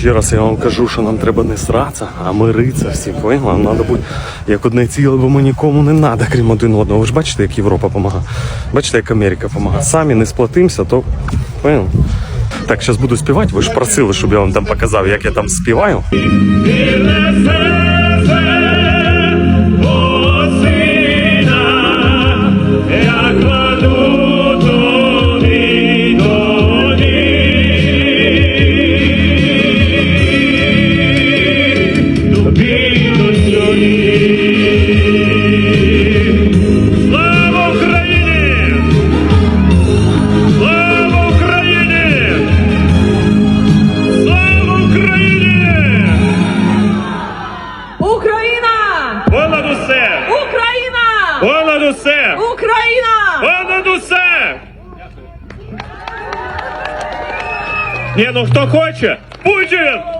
ще раз я вам кажу, що нам треба не сратися, а миритися всі. Поняли? Нам треба бути як одне ціле, бо ми нікому не треба, крім один одного. Ви ж бачите, як Європа допомагає. Бачите, як Америка допомагає. Самі не сплатимося, то поняли? Так, зараз буду співати. Ви ж просили, щоб я вам там показав, як я там співаю. Ні, ну хто хоче? Путін!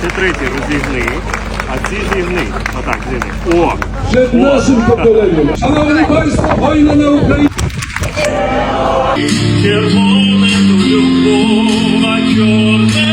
Це третій розігни, а ці зігни. Отак, зігни. О! Вже нашим поколінням. Шановні панство, війна на Україні. Червоне то любов, чорне